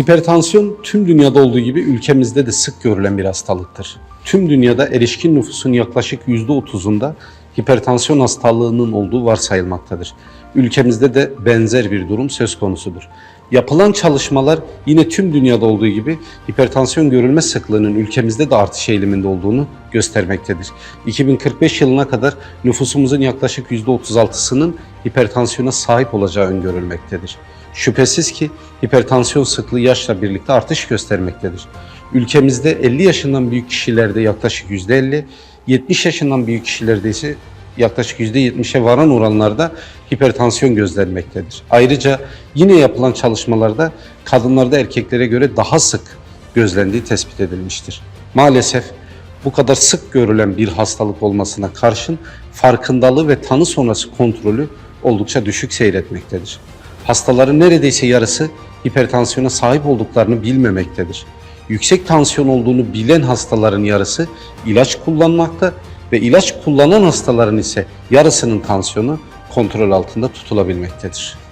Hipertansiyon tüm dünyada olduğu gibi ülkemizde de sık görülen bir hastalıktır. Tüm dünyada erişkin nüfusun yaklaşık %30'unda hipertansiyon hastalığının olduğu varsayılmaktadır. Ülkemizde de benzer bir durum söz konusudur. Yapılan çalışmalar yine tüm dünyada olduğu gibi hipertansiyon görülme sıklığının ülkemizde de artış eğiliminde olduğunu göstermektedir. 2045 yılına kadar nüfusumuzun yaklaşık %36'sının hipertansiyona sahip olacağı öngörülmektedir. Şüphesiz ki hipertansiyon sıklığı yaşla birlikte artış göstermektedir. Ülkemizde 50 yaşından büyük kişilerde yaklaşık %50, 70 yaşından büyük kişilerde ise yaklaşık %70'e varan oranlarda hipertansiyon gözlenmektedir. Ayrıca yine yapılan çalışmalarda kadınlarda erkeklere göre daha sık gözlendiği tespit edilmiştir. Maalesef bu kadar sık görülen bir hastalık olmasına karşın farkındalığı ve tanı sonrası kontrolü oldukça düşük seyretmektedir. Hastaların neredeyse yarısı hipertansiyona sahip olduklarını bilmemektedir. Yüksek tansiyon olduğunu bilen hastaların yarısı ilaç kullanmakta ve ilaç kullanan hastaların ise yarısının tansiyonu kontrol altında tutulabilmektedir.